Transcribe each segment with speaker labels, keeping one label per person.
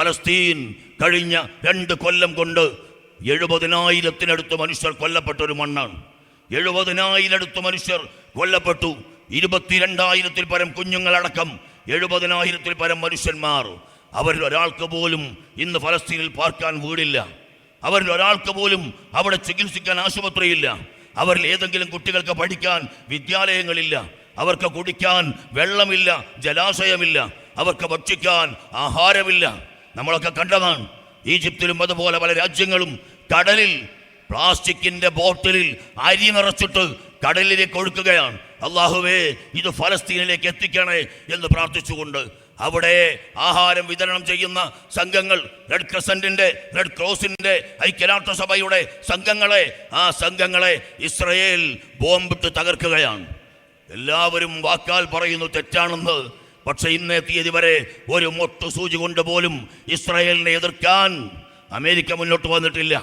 Speaker 1: ഫലസ്തീൻ കഴിഞ്ഞ രണ്ട് കൊല്ലം കൊണ്ട് എഴുപതിനായിരത്തിനടുത്ത് മനുഷ്യർ കൊല്ലപ്പെട്ട ഒരു മണ്ണാണ്. എഴുപതിനായിരടുത്ത് മനുഷ്യർ കൊല്ലപ്പെട്ടു. ഇരുപത്തിരണ്ടായിരത്തിൽ പരം കുഞ്ഞുങ്ങളടക്കം എഴുപതിനായിരത്തിൽ പരം മനുഷ്യന്മാർ. അവരിൽ ഒരാൾക്ക് പോലും ഇന്ന് ഫലസ്തീനിൽ പാർക്കാൻ വീടില്ല. അവരിൽ ഒരാൾക്ക് പോലും അവിടെ ചികിത്സിക്കാൻ ആശുപത്രിയില്ല. അവരിൽ ഏതെങ്കിലും കുട്ടികൾക്ക് പഠിക്കാൻ വിദ്യാലയങ്ങളില്ല. അവർക്ക് കുടിക്കാൻ വെള്ളമില്ല ജലാശയമില്ല. അവർക്ക് ഭക്ഷിക്കാൻ ആഹാരമില്ല. നമ്മളൊക്കെ കണ്ടതാണ്. ഈജിപ്തിലും അതുപോലെ പല രാജ്യങ്ങളും കടലിൽ പ്ലാസ്റ്റിക്കിന്റെ ബോട്ടിലിൽ അരി നിറച്ചിട്ട് കടലിലേക്ക് ഒഴുക്കുകയാണ്. അള്ളാഹുവേ ഇത് ഫലസ്തീനിലേക്ക് എത്തിക്കണേ എന്ന് പ്രാർത്ഥിച്ചുകൊണ്ട് അവിടെ ആഹാരം വിതരണം ചെയ്യുന്ന സംഘങ്ങൾ റെഡ് ക്രസന്റിന്റെ റെഡ് ക്രോസിന്റെ ഐക്യരാഷ്ട്രസഭയുടെ സംഘങ്ങളെ ആ സംഘങ്ങളെ ഇസ്രയേൽ ബോംബിട്ട് തകർക്കുകയാണ്. എല്ലാവരും വാക്കാൽ പറയുന്നു തെറ്റാണെന്ന് പക്ഷെ ഇന്നേ തീയതി വരെ ഒരു മൊട്ടു സൂചി കൊണ്ട് പോലും ഇസ്രായേലിനെ എതിർക്കാൻ അമേരിക്ക മുന്നോട്ട് വന്നിട്ടില്ല.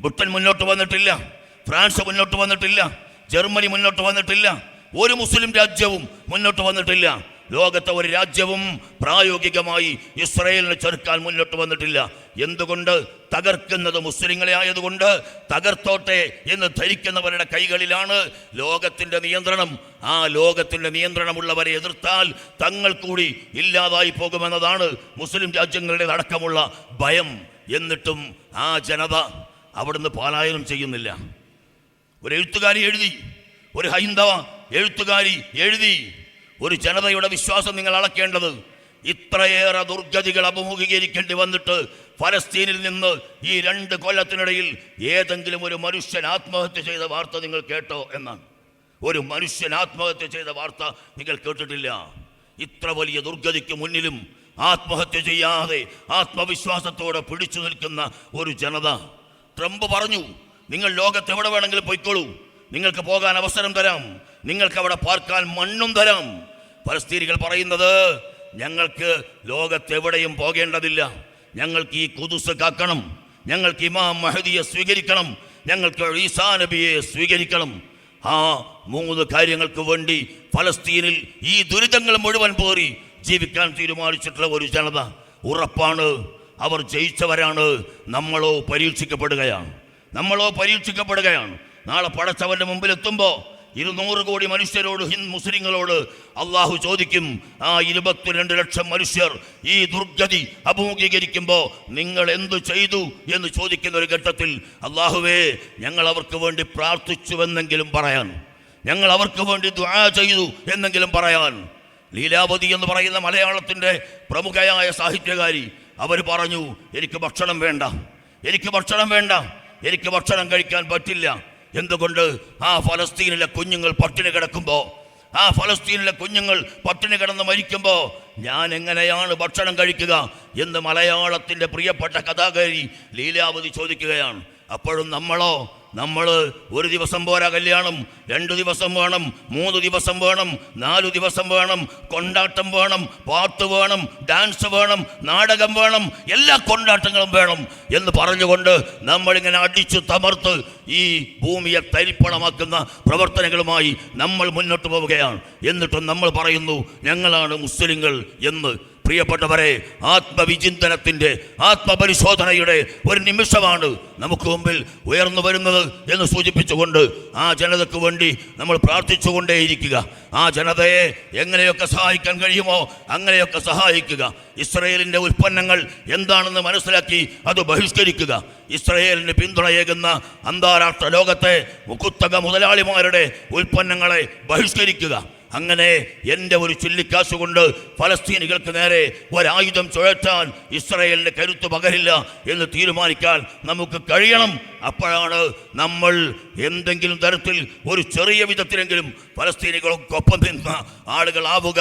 Speaker 1: ബ്രിട്ടൻ മുന്നോട്ട് വന്നിട്ടില്ല. ഫ്രാൻസ് മുന്നോട്ട് വന്നിട്ടില്ല. ജർമ്മനി മുന്നോട്ട് വന്നിട്ടില്ല. ഒരു മുസ്ലിം രാജ്യവും മുന്നോട്ട് വന്നിട്ടില്ല. ലോകത്തെ ഒരു രാജ്യവും പ്രായോഗികമായി ഇസ്രയേലിനെ ചെറുക്കാൻ മുന്നോട്ട് വന്നിട്ടില്ല. എന്തുകൊണ്ട് തകർക്കുന്നത് മുസ്ലിങ്ങളെ ആയതുകൊണ്ട്? തകർത്തോട്ടെ എന്ന് ധരിക്കുന്നവരുടെ കൈകളിലാണ് ലോകത്തിന്റെ നിയന്ത്രണം. ആ ലോകത്തിന്റെ നിയന്ത്രണമുള്ളവരെ എതിർത്താൽ തങ്ങൾ കൂടി ഇല്ലാതായി പോകുമെന്നതാണ് മുസ്ലിം രാജ്യങ്ങളുടെ അടക്കമുള്ള ഭയം. എന്നിട്ടും ആ ജനത അവിടുന്ന് പാലായനം ചെയ്യുന്നില്ല. ഒരു എഴുത്തുകാരി എഴുതി. ഒരു ഹൈന്ദവ എഴുത്തുകാരി എഴുതി. ഒരു ജനതയുടെ വിശ്വാസം നിങ്ങൾ അളക്കേണ്ടത് ഇത്രയേറെ ദുർഗതികൾ അഭിമുഖീകരിക്കേണ്ടി വന്നിട്ട് ഫലസ്തീനിൽ നിന്ന് ഈ രണ്ട് കൊല്ലത്തിനിടയിൽ ഏതെങ്കിലും ഒരു മനുഷ്യൻ ആത്മഹത്യ ചെയ്ത വാർത്ത നിങ്ങൾ കേട്ടോ എന്നാണ്. ഒരു മനുഷ്യൻ ആത്മഹത്യ ചെയ്ത വാർത്ത നിങ്ങൾ കേട്ടിട്ടില്ല. ഇത്ര വലിയ ദുർഗതിക്ക് മുന്നിലും ആത്മഹത്യ ചെയ്യാതെ ആത്മവിശ്വാസത്തോടെ പിടിച്ചു നിൽക്കുന്ന ഒരു ജനത. ട്രംപ് പറഞ്ഞു നിങ്ങൾ ലോകത്ത് എവിടെ വേണമെങ്കിലും പോയിക്കോളൂ. നിങ്ങൾക്ക് പോകാൻ അവസരം തരാം. നിങ്ങൾക്ക് അവിടെ പാർക്കാൻ മണ്ണും തരാം. പലസ്തീനികൾ പറയുന്നത് ഞങ്ങൾക്ക് ലോകത്ത് എവിടെയും പോകേണ്ടതില്ല. ഞങ്ങൾക്ക് ഈ കുതുസ് കാക്കണം. ഞങ്ങൾക്ക് ഇമാം മഹദിയെ സ്വീകരിക്കണം. ഞങ്ങൾക്ക് ഈസാ നബിയെ സ്വീകരിക്കണം. ആ മൂന്ന് കാര്യങ്ങൾക്ക് വേണ്ടി ഫലസ്തീനിൽ ഈ ദുരിതങ്ങൾ മുഴുവൻ പോറി ജീവിക്കാൻ തീരുമാനിച്ചിട്ടുള്ള ഒരു ജനത ഉറപ്പാണ്. അവർ ജയിച്ചവരാണ്. നമ്മളോ പരീക്ഷിക്കപ്പെടുകയാണ്. നമ്മളോ പരീക്ഷിക്കപ്പെടുകയാണ്. നാളെ പടച്ചവന്റെ മുമ്പിൽ എത്തുമ്പോൾ ഇരുന്നൂറ് കോടി മനുഷ്യരോട് ഹിന്ദ് മുസ്ലിങ്ങളോട് അള്ളാഹു ചോദിക്കും ആ ഇരുപത്തിരണ്ട് ലക്ഷം മനുഷ്യർ ഈ ദുർഗതി അഭിമുഖീകരിക്കുമ്പോൾ നിങ്ങൾ എന്തു ചെയ്തു എന്ന് ചോദിക്കുന്ന ഒരു ഘട്ടത്തിൽ അള്ളാഹുവേ ഞങ്ങൾ അവർക്ക് വേണ്ടി പ്രാർത്ഥിച്ചുവെന്നെങ്കിലും പറയാൻ ഞങ്ങൾ അവർക്ക് വേണ്ടി ദുആ ചെയ്തു എന്നെങ്കിലും പറയാൻ. ലീലാവതി എന്ന് പറയുന്ന മലയാളത്തിന്റെ പ്രമുഖയായ സാഹിത്യകാരി അവർ പറഞ്ഞു എനിക്ക് ഭക്ഷണം വേണ്ട എനിക്ക് ഭക്ഷണം വേണ്ട എനിക്ക് ഭക്ഷണം കഴിക്കാൻ പറ്റില്ല എന്തുകൊണ്ട് ആ ഫലസ്തീനിലെ കുഞ്ഞുങ്ങൾ പട്ടിണി കിടക്കുമ്പോൾ ആ ഫലസ്തീനിലെ കുഞ്ഞുങ്ങൾ പട്ടിണി കിടന്ന് മരിക്കുമ്പോൾ ഞാൻ എങ്ങനെയാണ് ഭക്ഷണം കഴിക്കുക എന്ന് മലയാളത്തിന്റെ പ്രിയപ്പെട്ട കഥാകാരി ലീലാവതി ചോദിക്കുകയാണ്. അപ്പോഴും നമ്മളോ നമ്മൾ ഒരു ദിവസം പോരാ കല്യാണം രണ്ട് ദിവസം വേണം മൂന്ന് ദിവസം വേണം നാലു ദിവസം വേണം കൊണ്ടാട്ടം വേണം പാട്ട് വേണം ഡാൻസ് വേണം നാടകം വേണം എല്ലാ കൊണ്ടാട്ടങ്ങളും വേണം എന്ന് പറഞ്ഞുകൊണ്ട് നമ്മളിങ്ങനെ അടിച്ചു തമർത്ത് ഈ ഭൂമിയെ തരിപ്പണമാക്കുന്ന പ്രവർത്തനങ്ങളുമായി നമ്മൾ മുന്നോട്ട് പോവുകയാണ്. എന്നിട്ടും നമ്മൾ പറയുന്നു ഞങ്ങളാണ് മുസ്ലിങ്ങൾ എന്ന് പ്രിയപ്പെട്ടവരെ ആത്മവിചിന്തനത്തിന്റെ ആത്മപരിശോധനയുടെ ഒരു നിമിഷമാണ് നമുക്ക് മുമ്പിൽ ഉയർന്നു വരുന്നത് എന്ന് സൂചിപ്പിച്ചുകൊണ്ട് ആ ജനതയ്ക്ക് വേണ്ടി നമ്മൾ പ്രാർത്ഥിച്ചുകൊണ്ടേയിരിക്കുക. ആ ജനതയെ എങ്ങനെയൊക്കെ സഹായിക്കാൻ കഴിയുമോ അങ്ങനെയൊക്കെ സഹായിക്കുക. ഇസ്രയേലിന്റെ ഉൽപ്പന്നങ്ങൾ എന്താണെന്ന് മനസ്സിലാക്കി അത് ബഹിഷ്കരിക്കുക. ഇസ്രയേലിന് പിന്തുണയേകുന്ന അന്താരാഷ്ട്ര ലോകത്തെ മുക്കുത്തക മുതലാളിമാരുടെ ഉൽപ്പന്നങ്ങളെ ബഹിഷ്കരിക്കുക. അങ്ങനെ എന്റെ ഒരു ചുല്ലിക്കാശ് കൊണ്ട് ഫലസ്തീനികൾക്ക് നേരെ ഒരായുധം ചുഴറ്റാൻ ഇസ്രയേലിന് കരുത്ത് പകരില്ല എന്ന് തീരുമാനിക്കാൻ നമുക്ക് കഴിയണം. അപ്പോഴാണ് നമ്മൾ എന്തെങ്കിലും തരത്തിൽ ഒരു ചെറിയ വിധത്തിലെങ്കിലും ഫലസ്തീനികൾക്കൊപ്പം നിന്ന ആളുകളാവുക.